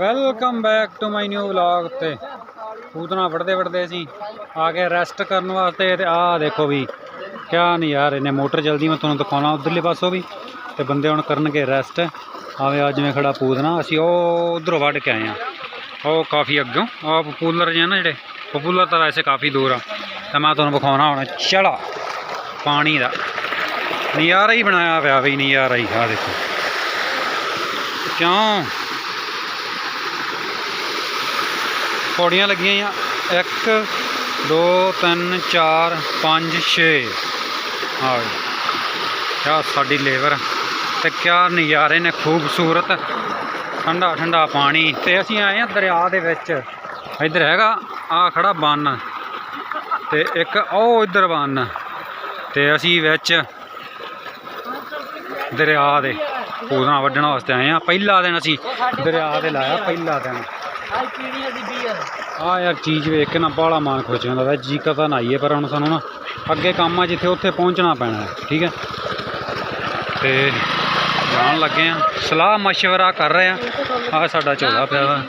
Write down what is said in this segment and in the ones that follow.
Welcome back to my new vlog ਤੇ ਪੂਤਨਾ ਵੜਦੇ ਵੜਦੇ ਅਸੀਂ ਆ ਕੇ ਰੈਸਟ ਕਰਨ ਵਾਸਤੇ ਤੇ ਆਹ ਦੇਖੋ ਵੀ ਕਿਆ ਨਹੀਂ ਯਾਰ ਇਹਨੇ ਮੋਟਰ ਜਲਦੀ ਮੈਂ ਤੁਹਾਨੂੰ ਦਿਖਾਉਣਾ ਉਧਰਲੇ ਪਾਸੋਂ ਵੀ ਤੇ ਬੰਦੇ ਹੁਣ ਕਰਨਗੇ ਰੈਸਟ ਆਵੇ ਅੱਜ ਮੈਂ ਖੜਾ ਪੂਤਨਾ ਅਸੀਂ ਉਹ ਉਧਰੋਂ ਵੱਢ ਕੇ ਆਏ ਆ ਉਹ ਕਾਫੀ ਅੱਗੋਂ ਆ ਪਪੂਲਰ ਜਿਹੇ ਨਾ ਜਿਹੜੇ ਪਪੂਲਰ ਤਾਂ ਐਸੇ ਕਾਫੀ ਦੂਰ ਆ। ਤਾਂ ਮੈਂ ਤੁਹਾਨੂੰ ਵਿਖਾਉਣਾ ਹੁਣ ਚੜਾ ਪਾਣੀ ਦਾ। ਨਜ਼ਾਰਾ ਹੀ ਬਣਾਇਆ ਪਿਆ ਬਈ ਨਜ਼ਾਰਾ ਹੀ ਆ ਦੇਖੋ। ਕਿਉਂ? ਪੌੜੀਆਂ ਲੱਗੀਆਂ ਆ 1 2 3 4 5 6 ਆ ਕਿਆ ਸਾਡੀ ਲੇਬਰ ਤੇ ਕਿਆ ਨਜ਼ਾਰੇ ਨੇ, ਖੂਬਸੂਰਤ। ਠੰਡਾ ਠੰਡਾ ਪਾਣੀ। ਤੇ ਅਸੀਂ ਆਏ ਆ ਦਰਿਆ ਦੇ ਵਿੱਚ। ਇੱਧਰ ਹੈਗਾ, ਆ ਖੜਾ ਬੰਨ। ਤੇ ਇੱਕ ਉਹ ਇੱਧਰ ਬੰਨ। ਤੇ ਅਸੀਂ ਵਿੱਚ ਦਰਿਆ ਦੇ। ਪੂਰਾ ਵੱਢਣ ਵਾਸਤੇ ਆਏ ਆ। ਪਹਿਲਾ ਦਿਨ ਅਸੀਂ ਦਰਿਆ ਦੇ ਲਾਇਆ, ਪਹਿਲਾ ਦਿਨ। ਆਈ ਪੀਣੀ ਅਸੀਂ ਬੀਅਰ ਆ ਯਾਰ ਚੀਜ਼ ਵੇਖ ਕੇ ਨਾ ਬਾਹਲਾ ਮਨ ਖੁਸ਼ ਜਾਂਦਾ ਵੈ ਜੀ ਕਦਾ ਨਾ ਆਈਏ ਪਰ ਹੁਣ ਸਾਨੂੰ ਨਾ ਅੱਗੇ ਕੰਮ ਆ ਜਿੱਥੇ ਉੱਥੇ ਪਹੁੰਚਣਾ ਪੈਣਾ ਹੈ ਠੀਕ ਹੈ ਤੇ ਜਾਣ ਲੱਗੇ ਆ ਸਲਾਹ مشورہ ਕਰ ਰਹੇ ਆ ਆ ਸਾਡਾ ਝੋਲਾ ਪਿਆ ਵਾ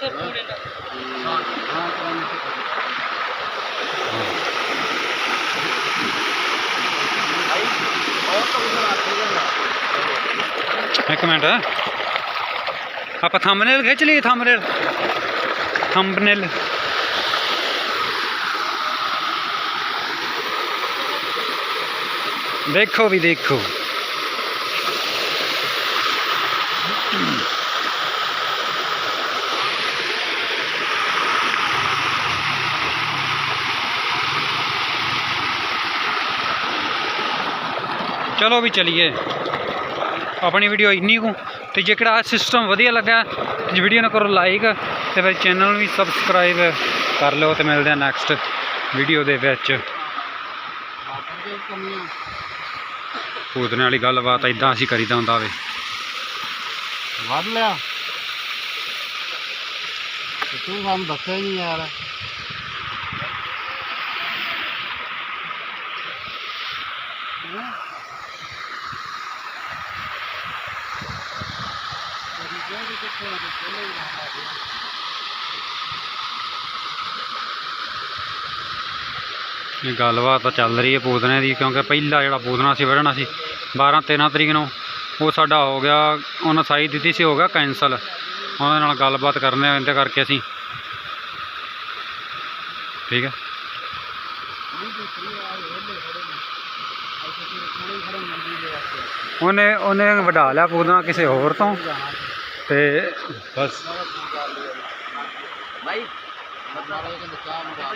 ਇੱਕ ਮਿੰਟ ਆਪਾਂ ਥੰਬਨੇਲ ਖਿੱਚ ਲਈ ਥੰਬਨੇਲ ਥੰਬਨੇਲ ਦੇਖੋ ਵੀ ਦੇਖੋ ਚਲੋ ਵੀ ਚਲੀਏ ਆਪਣੀ ਵੀਡੀਓ ਇੰਨੀ ਕੁ ਤੇ ਜੇਕਰ ਆ ਸਿਸਟਮ ਵਧੀਆ ਲੱਗਾ, ਤੇ ਵੀਡੀਓ ਨੂੰ ਕਰੋ ਲਾਈਕ ਤੇ ਫਿਰ ਚੈਨਲ ਨੂੰ ਵੀ ਸਬਸਕ੍ਰਾਈਬ ਕਰ ਲਓ ਤੇ ਮਿਲਦੇ ਆ ਨੈਕਸਟ ਵੀਡੀਓ ਦੇ ਵਿੱਚ। ਭੂਤਨੇ ਵਾਲੀ ਗੱਲਬਾਤ ਇਦਾਂ ਅਸੀਂ ਕਰੀਦਾ ਹੁੰਦਾ ਵੇ। ਵੱਢ ਲਿਆ। ਤੂੰ ਸਾਨੂੰ ਦੱਸਿਆ ਨਹੀਂ ਯਾਰ। ਇਹ ਗੱਲਬਾਤ ਤਾਂ ਚੱਲ ਰਹੀ ਹੈ ਪੂਤਨੇ ਦੀ, ਕਿਉਂਕਿ ਪਹਿਲਾ ਜਿਹੜਾ ਪੂਤਨਾ ਸੀ ਵੜਨਾ ਸੀ 12 13 ਤਰੀਕ ਨੂੰ, ਉਹ ਸਾਡਾ ਹੋ ਗਿਆ, ਉਹਨਾਂ ਸਾਈ ਦਿੱਤੀ ਸੀ, ਹੋ ਗਿਆ ਕੈਂਸਲ ਉਹਨਾਂ ਨਾਲ ਗੱਲਬਾਤ ਕਰਨੇ ਆ, ਇਹਦੇ ਕਰਕੇ ਅਸੀਂ। ਠੀਕ ਹੈ। ਉਹਨੇ ਉਹਨੇ ਵਢਾ ਲਿਆ ਪੂਤਨਾ ਕਿਸੇ ਹੋਰ ਤੋਂ। ਤੇ ਬਸ। ਭਾਈ ਮਾਰਾ ਇਹ ਕਹਿੰਦਾ ਚਾਹ ਮੰਗਾ